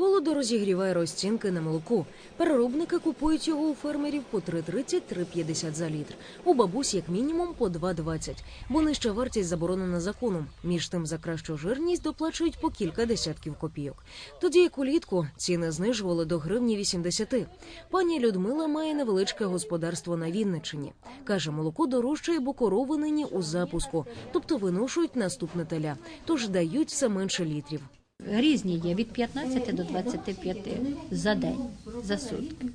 холоду розігріває розцінки на молоко. Переробники купують його у фермерів по 3,30-3,50 за літр. У бабусь як мінімум по 2,20, бо нижча вартість заборонена законом. Між тим за кращу жирність доплачують по кілька десятків копійок. Тоді як улітку ціни знижували до гривні 80. Пані Людмила має невеличке господарство на Вінниччині. Каже, молоко дорожчає, бо корови нині у запуску, тобто виношують наступне теля, тож дають все менше літрів. Різні є від 15 до 25 за день, за сутки.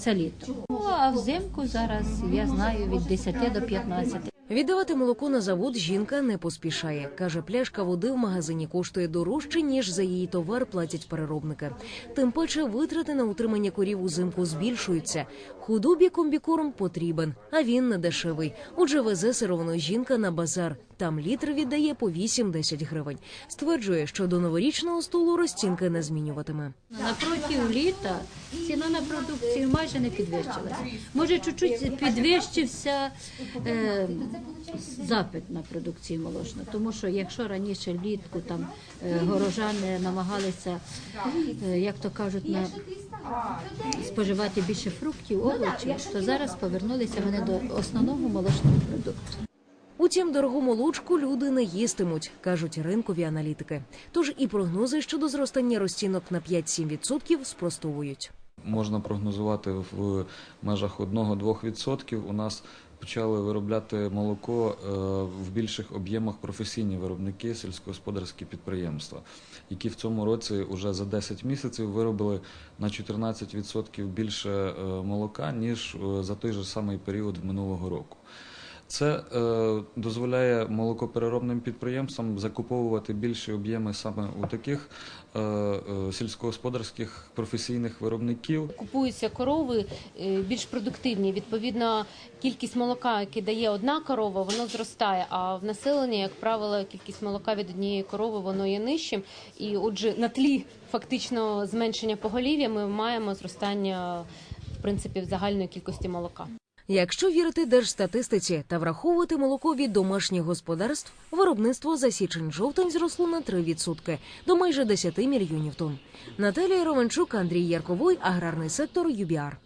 Це літо. Ну, а взимку зараз я знаю від 10 до 15. Віддавати молоко на завод жінка не поспішає. Каже, пляшка води в магазині коштує дорожче, ніж за її товар платять переробники. Тим паче витрати на утримання корів узимку збільшуються. Худобі комбікорм потрібен, а він не дешевий. Отже, везе сировину жінка на базар. Там літр віддає по 8-10 гривень. Стверджує, що до новорічного столу розцінки не змінюватиме. Напротив літа ціна на продукцію майже не підвищилася. Може, чуть-чуть підвищився е, запит на продукцію молочну, тому що якщо раніше влітку там е, горожани намагалися, е, як то кажуть, на споживати більше фруктів, овочів, то зараз повернулися вони до основного молочного продукту. Утім, дорогу молочку люди не їстимуть, кажуть ринкові аналітики. Тож і прогнози щодо зростання розцінок на 5-7% спростовують. Можна прогнозувати в межах 1-2%. У нас почали виробляти молоко е, в більших об'ємах професійні виробники, сільськогосподарські підприємства, які в цьому році вже за 10 місяців виробили на 14% більше е, молока, ніж е, за той же самий період минулого року. Це е, дозволяє молокопереробним підприємствам закуповувати більші об'єми саме у таких е, е, сільськогосподарських професійних виробників, Купуються корови е, більш продуктивні. Відповідно, кількість молока, яке дає одна корова, воно зростає. А в населенні, як правило, кількість молока від однієї корови воно є нижчим. І отже, на тлі фактично зменшення поголів'я ми маємо зростання в принципі в загальної кількості молока. Якщо вірити держстатистиці та враховувати молоко від домашніх господарств, виробництво за січень-жовтень зросло на 3% до майже 10 мільйонів тонн. Наталія Романчук, Андрій Ярковой, аграрний сектор ЮБІАР.